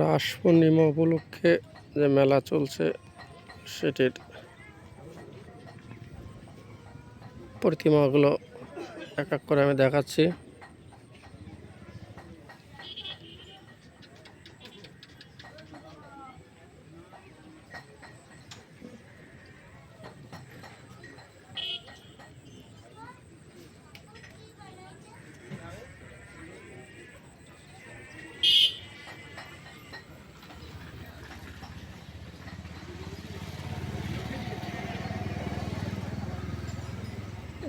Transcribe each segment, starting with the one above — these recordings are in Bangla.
রাস পূর্ণিমা উপলক্ষে যে মেলা চলছে সেটির প্রতিমাগুলো এক এক করে আমি দেখাচ্ছি।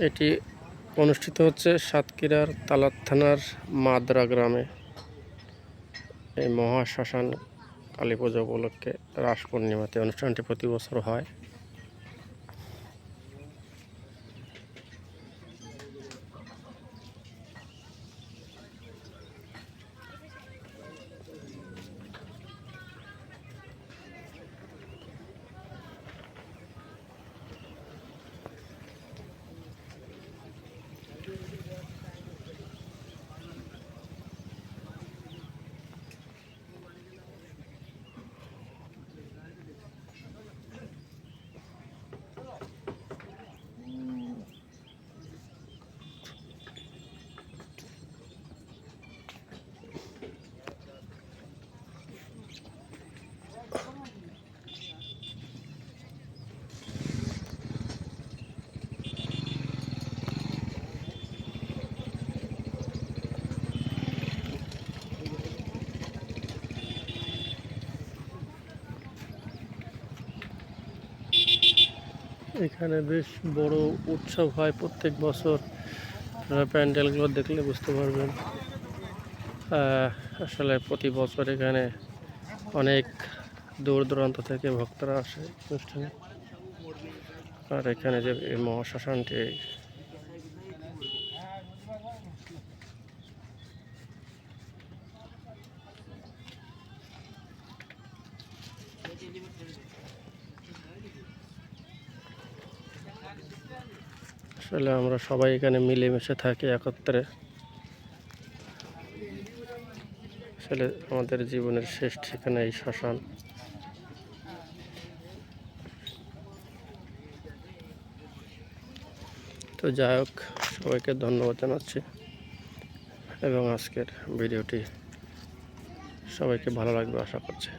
এটি অনুষ্ঠিত হচ্ছে সাতক্ষীরার তালাত থানার মাদ্রা গ্রামে। এই মহাশ্মশান কালী পুজো উপলক্ষে রাস পূর্ণিমাতে অনুষ্ঠানটি প্রতি বছর হয়। এখানে বেশ বড় উৎসব হয় প্রত্যেক বছর। আপনারা প্যান্ডেলগুলো দেখলে বুঝতে পারবেন। আসলে প্রতি বছর এখানে অনেক দূর দূরান্ত থেকে ভক্তরা আসে অনুষ্ঠানে। আর এখানে যে এই মহাশ্মশানটি আসলে আমরা সবাই এখানে মিলেমিশে থাকি একত্রে। আসলে আমাদের জীবনের শেষ ঠিকানা এই শ্মশান। তো যাই হোক, সবাইকে ধন্যবাদ জানাচ্ছি এবং আজকের ভিডিওটি সবাইকে ভালো লাগবে আশা করছি।